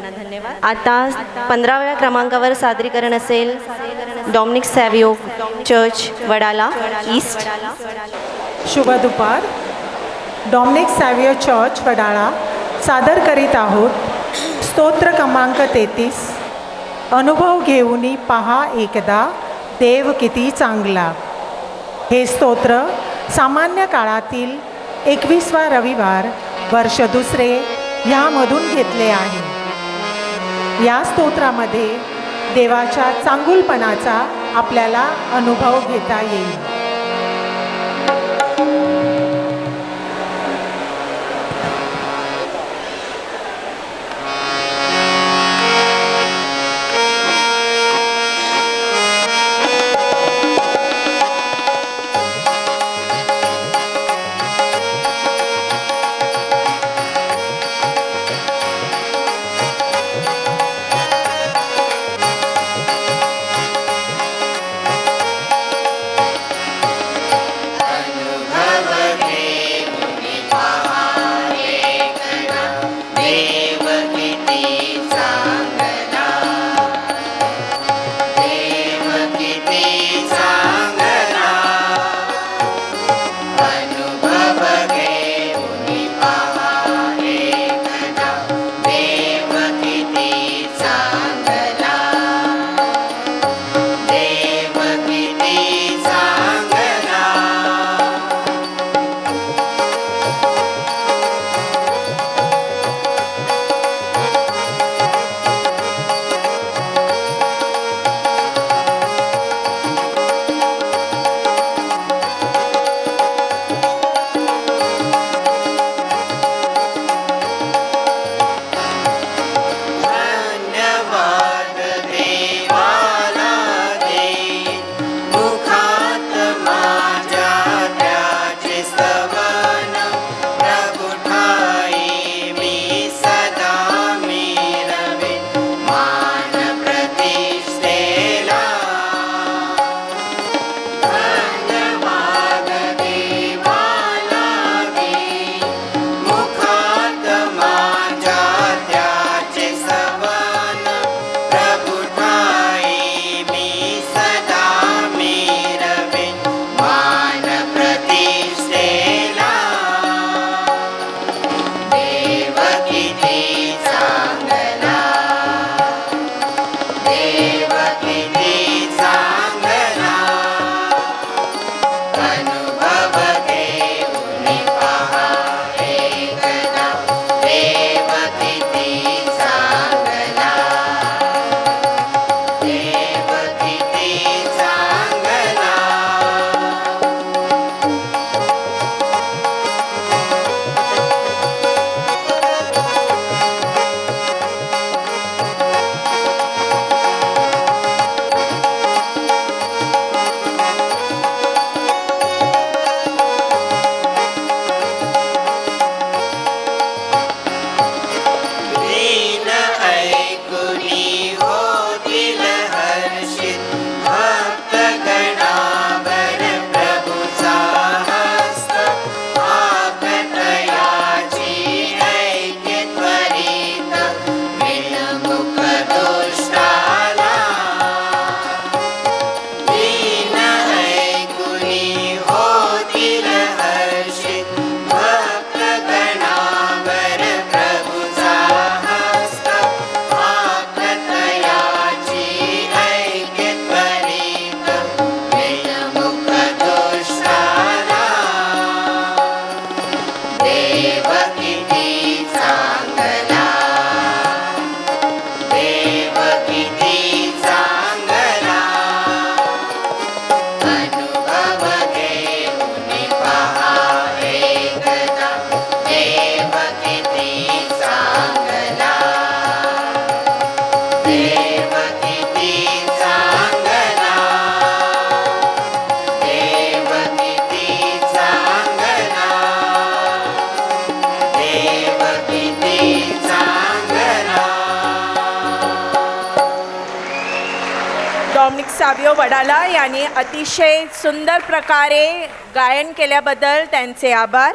धन्यवाद. आता पंधराव्या क्रमांकावर सादरीकरण असेल Dominic Savio church Wadala east. शुभ दुपार. Dominic Savio church Wadala. सादर करीत आहोत स्तोत्र क्रमांक तेहतीस. अनुभव घेऊनी पहा एकदा देव किती चांगला. हे स्तोत्र सामान्य काळातील एकवीसवा रविवार वर्ष दुसरे ह्यामधून घेतले आहे. या स्तोत्रामध्ये देवाच्या चांगुलपणाचा आपल्याला अनुभव घेता येईल. Fine. देव डॉमिनिक सावियो वडाला यांनी अतिशय सुंदर प्रकारे गायन केल्याबद्दल त्यांचे आभार.